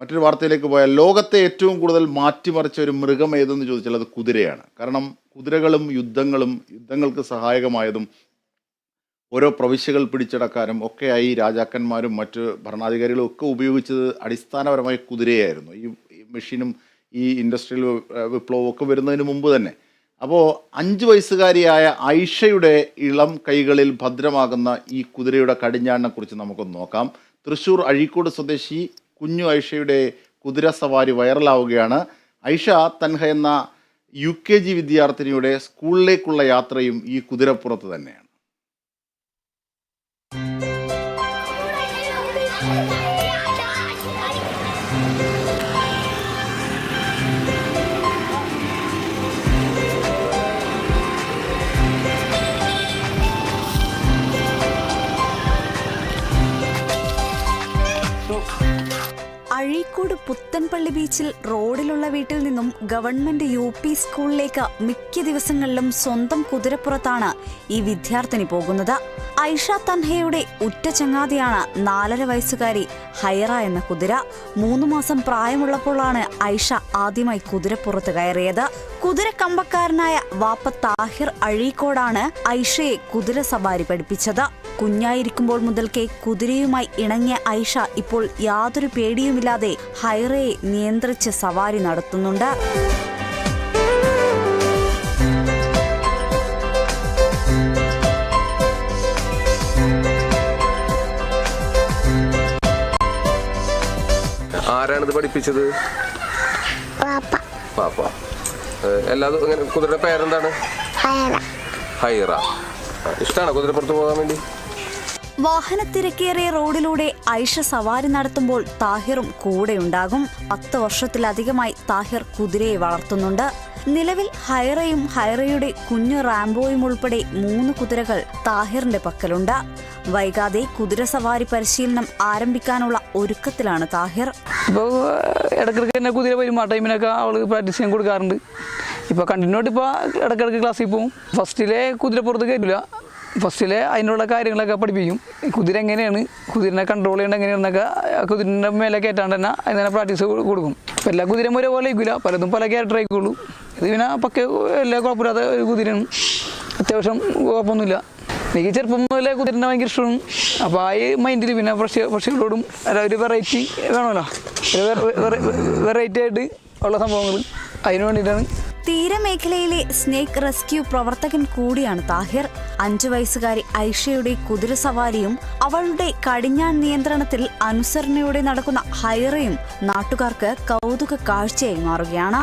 മറ്റൊരു വാർത്തയിലേക്ക് പോയാൽ ലോകത്തെ ഏറ്റവും കൂടുതൽ മാറ്റിമറിച്ച ഒരു മൃഗം ഏതെന്ന് ചോദിച്ചാൽ അത് കുതിരയാണ്. കാരണം കുതിരകളും യുദ്ധങ്ങളും യുദ്ധങ്ങൾക്ക് സഹായകമായതും ഓരോ പ്രവിശ്യകൾ പിടിച്ചടക്കാനും ഒക്കെയായി രാജാക്കന്മാരും മറ്റ് ഭരണാധികാരികളും ഒക്കെ ഉപയോഗിച്ചത് അടിസ്ഥാനപരമായി കുതിരയായിരുന്നു. ഈ മെഷീനും ഈ ഇൻഡസ്ട്രിയൽ വിപ്ലവം ഒക്കെ വരുന്നതിന് മുമ്പ് തന്നെ. അപ്പോൾ അഞ്ച് വയസ്സുകാരിയായ ഐഷയുടെ ഇളം കൈകളിൽ ഭദ്രമാകുന്ന ഈ കുതിരയുടെ കടിഞ്ഞാണിനെക്കുറിച്ച് നമുക്കൊന്ന് നോക്കാം. തൃശ്ശൂർ അഴീക്കോട് സ്വദേശി കുഞ്ഞു ഐഷയുടെ കുതിര സവാരി വൈറലാവുകയാണ്. ഐഷ തൻഹ എന്ന യു കെ ജി വിദ്യാർത്ഥിനിയുടെ സ്കൂളിലേക്കുള്ള യാത്രയും ഈ കുതിരപ്പുറത്ത് തന്നെയാണ്. അഴീക്കോട് പുത്തൻപള്ളി ബീച്ചിൽ റോഡിലുള്ള വീട്ടിൽ നിന്നും ഗവൺമെന്റ് യു പി സ്കൂളിലേക്ക് മിക്ക ദിവസങ്ങളിലും സ്വന്തം കുതിരപ്പുറത്താണ് ഈ വിദ്യാർത്ഥിനി പോകുന്നത്. ഐഷ തൻഹയുടെ ഉറ്റ ചങ്ങാതിയാണ് നാലര വയസ്സുകാരി ഹൈറ എന്ന കുതിര. മൂന്ന് മാസം പ്രായമുള്ളപ്പോഴാണ് ഐഷ ആദ്യമായി കുതിരപ്പുറത്ത് കയറിയത്. കുതിര കമ്പക്കാരനായ വാപ്പ താഹിർ അഴീക്കോടാണ് ഐഷയെ കുതിര സവാരി പഠിപ്പിച്ചത്. കുഞ്ഞായിരിക്കുമ്പോൾ മുതൽക്കേ കുതിരയുമായി ഇണങ്ങിയ ഐഷ ഇപ്പോൾ യാതൊരു പേടിയുമില്ലാതെ ഹൈറയെ നിയന്ത്രിച്ച് സവാരി നടത്തുന്നുണ്ട്. ആരാണിത് പഠിപ്പിച്ചത്? പാപ്പ എല്ലാ ഇങ്ങനെ കുതിരയുടെ പേരെന്താണ്? ഹൈറ. ഇഷ്ടമാണോ കുതിരപ്പുറത്ത് പോകാൻ വേണ്ടി? വാഹനത്തിരക്കേറിയ റോഡിലൂടെ ഐഷ സവാരി നടത്തുമ്പോൾ താഹിറും കൂടെയുണ്ടാകും. പത്ത് വർഷത്തിലധികമായി താഹിർ കുതിരയെ വളർത്തുന്നുണ്ട്. നിലവിൽ ഹൈറയും ഹൈറയുടെ കുഞ്ഞു റാംബോയും ഉൾപ്പെടെ മൂന്ന് കുതിരകൾ താഹിറിന്റെ പക്കലുണ്ട്. വൈകാതെ കുതിര സവാരി പരിശീലനം ആരംഭിക്കാനുള്ള ഒരുക്കത്തിലാണ് താഹിർ. ഇപ്പോൾ കുതിര അവൾ പ്രാക്ടീസ് കൊടുക്കാറുണ്ട്. ഇപ്പോൾ കണ്ടിന്യൂ ഇപ്പോൾ ഇടയ്ക്കിടയ്ക്ക് ക്ലാസ്സിൽ പോകും ഫസ്റ്റിലെ കുതിരപ്പുറത്ത് കയറ്റില്ല ഫസ്റ്റിലെ അതിനുള്ള കാര്യങ്ങളൊക്കെ പഠിപ്പിക്കും. കുതിര എങ്ങനെയാണ്? കുതിരനെ കൺട്രോൾ ചെയ്യേണ്ട എങ്ങനെയാണെന്നൊക്കെ കുതിരന്റെ മേലെ കയറ്റാണ്ട് തന്നെ അതിനെ പ്രാക്ടീസ് കൊടുക്കും. ഇപ്പം എല്ലാ കുതിരയും ഒരേപോലെ ആയിക്കില്ല പലതും പല ക്യാരക്ടർ ആയിക്കോളൂ. ഇത് പിന്നെ പക്കെ എല്ലാ കുഴപ്പമില്ലാത്ത ഒരു കുതിരയാണ് അത്യാവശ്യം കുഴപ്പമൊന്നുമില്ല. എനിക്ക് ചെറുപ്പം മുതലേ കുതിരനെ ഭയങ്കര ഇഷ്ടമാണ്. അപ്പോൾ ആ മൈൻഡിൽ പിന്നെ പക്ഷി പക്ഷികളോടും അല്ല ഒരു വെറൈറ്റി വേണമല്ലോ. വെറൈറ്റി ആയിട്ട് ഉള്ള സംഭവങ്ങൾ അതിന് വേണ്ടിയിട്ടാണ്. തീരമേഖലയിലെ സ്നേക്ക് റെസ്ക്യൂ പ്രവർത്തകൻ കൂടിയാണ് താഹിർ. അഞ്ചു വയസ്സുകാരി ഐഷയുടെ കുതിര സവാരിയും അവളുടെ കടിഞ്ഞാൻ നിയന്ത്രണത്തിൽ അനുസരണയോടെ നടക്കുന്ന ഹൈറയും നാട്ടുകാർക്ക് കൗതുക കാഴ്ചയായി മാറുകയാണ്.